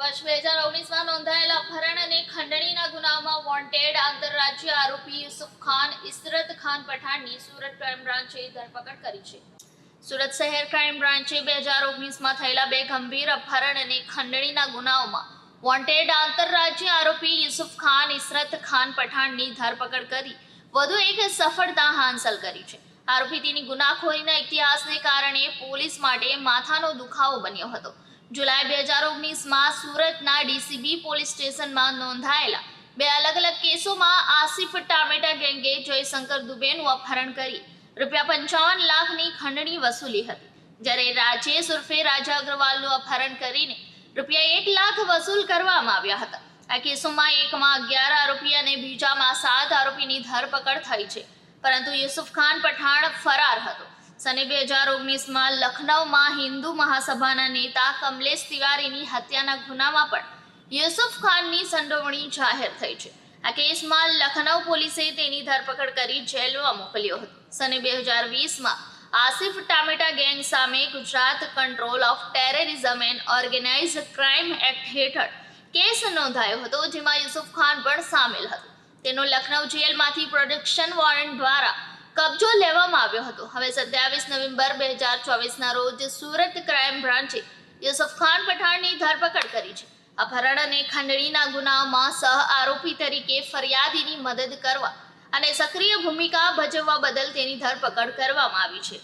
વર્ષ બે હજાર ઓગણીસમાં નોંધાયેલા અપહરણ અને ખંડણીના ગુનામાં વોન્ટેડ આંતરરાજ્ય આરોપી યુસુફ ખાન, ઇસરત ખાન પઠાણની સુરત ક્રાઇમ બ્રાન્ચે ધરપકડ કરી છે. સુરત શહેર ક્રાઇમ બ્રાન્ચે બે હજાર ઓગણીસમાં થયેલા બે ગંભીર અપહરણ અને ખંડણીના ગુનાઓમાં વોન્ટેડ આંતરરાજ્ય આરોપી યુસુફ ખાન, ઇસરત ખાન પઠાણની ધરપકડ કરી વધુ એક સફળતા હાંસલ કરી છે. આરોપી તેની ગુનાખોરીના ઇતિહાસને કારણે પોલીસ માટે માથાનો દુખાવો બન્યો હતો. જુલાઈ બે હજાર ઓગણીસમાં સુરતના ડીસીબી પોલીસ સ્ટેશનમાં નોંધાયેલા બે અલગ અલગ કેસોમાં આસિફ ટામેટા ગેંગે જયશંકર દુબેનું અપહરણ કરી રૂપિયા પંચાવન લાખની ખંડણી વસૂલી હતી. જ્યારે રાજેશ ઉર્ફે રાજા અગ્રવાલનું અપહરણ કરીને રૂપિયા એક લાખ વસૂલ કરવામાં આવ્યા હતા. આ કેસોમાં એકમાં અગિયાર આરોપી અને બીજામાં સાત આરોપીની ધરપકડ થઈ છે. પરંતુ યુસુફ ખાન પઠાણ ફરાર હતો. સને બે હજાર ઓગણીસમાં લખનૌમાં હિન્દુ મહાસભાના નેતા કમલેશ તિવારીની હત્યાના ગુનામાં પણ યુસુફ ખાનની સંડોવણી જાહેર થઈ છે. આ કેસમાં લખનૌ પોલીસે તેની ધરપકડ કરી જેલમાં મોકલ્યો હતો. સને બે હજાર વીસમાં આસિફ ટામેટા ગેંગ સામે Gujarat control of terrorism and organise crime act હેઠળ કેસ નોંધાયો હતો, જેમાં યુસુફ ખાન પણ સામેલ હતો. તેનો લખનૌ જેલમાંથી પ્રોડક્શન વોરંટ દ્વારા કબજો લેવામાં આવ્યો હતો. હવે સત્યાવીસ નવેમ્બર બે હજાર ચોવીસના રોજ સુરત ક્રાઇમ બ્રાન્ચે યુસુફ ખાન પઠાણની ધરપકડ કરી છે. અપહરણ અને ખંડણીના ગુનામાં સહ આરોપી તરીકે ફરિયાદીની મદદ કરવા અને સક્રિય ભૂમિકા ભજવવા બદલ તેની ધરપકડ કરવામાં આવી છે.